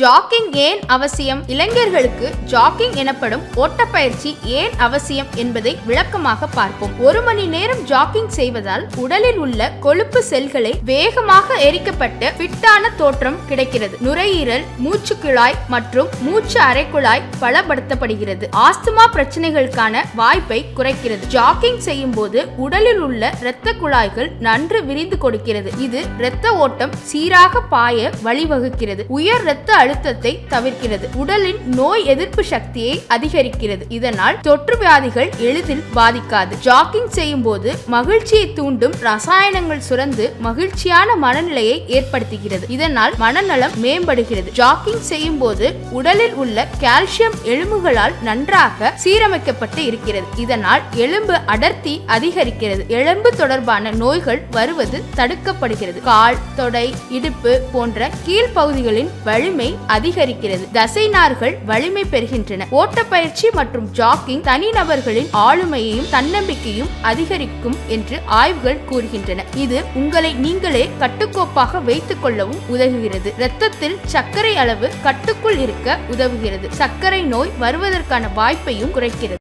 Jogging ஏன் அவசியம்? இளைஞர்களுக்கு ஜாக்கிங் எனப்படும் ஓட்டப்பயிற்சி ஏன் அவசியம் என்பதை விளக்கமாக பார்ப்போம். ஒரு மணி நேரம் ஜாக்கிங் செய்வதால் உடலில் உள்ள கொழுப்பு செல்களை வேகமாக எரிக்கப்பட்டு ஃபிட்டான தோற்றம் கிடைக்கிறது. நுரையீரல் மூச்சு குழாய் மற்றும் மூச்சு அரைக்குழாய் பலப்படுத்தப்படுகிறது. ஆஸ்துமா பிரச்சனைகளுக்கான வாய்ப்பை குறைக்கிறது. ஜாக்கிங் செய்யும் போது உடலில் உள்ள இரத்த குழாய்கள் நன்று விரிந்து கொடுக்கிறது. இது இரத்த ஓட்டம் சீராக பாய வழிவகுக்கிறது. உயர் இரத்த அழுத்தத்தை தவிர்க்கிறது. உடலின் நோய் எதிர்ப்பு சக்தியை அதிகரிக்கிறது. இதனால் தொற்று வியாதிகள் எளிதில் பாதிக்காது. ஜாக்கிங் செய்யும் போது மகிழ்ச்சியை தூண்டும் ரசாயனங்கள் சுரந்து மகிழ்ச்சியான மனநிலையை ஏற்படுத்துகிறது. இதனால் மனநலம் மேம்படுகிறது. ஜாக்கிங் செய்யும் போது உடலில் உள்ள கால்சியம் எலும்புகளால் நன்றாக சீரமைக்கப்பட்டு இருக்கிறது. இதனால் எலும்பு அடர்த்தி அதிகரிக்கிறது. எலும்பு தொடர்பான நோய்கள் வருவது தடுக்கப்படுகிறது. கால் தொடை இடுப்பு போன்ற கீழ்ப்பகுதிகளின் வலிமை அதிகரிக்கிறது. தசைநார்கள் வலிமை பெறுகின்றன. ஓட்டப்பயிற்சி மற்றும் ஜாக்கிங் தனிநபர்களின் ஆளுமையையும் தன்னம்பிக்கையும் அதிகரிக்கும் என்று ஆய்வுகள் கூறுகின்றன. இது உங்களை நீங்களே கட்டுக்கோப்பாக வைத்துக் கொள்ளவும் உதவுகிறது. இரத்தத்தில் சர்க்கரை அளவு கட்டுக்குள் இருக்க உதவுகிறது. சர்க்கரை நோய் வருவதற்கான வாய்ப்பையும் குறைக்கிறது.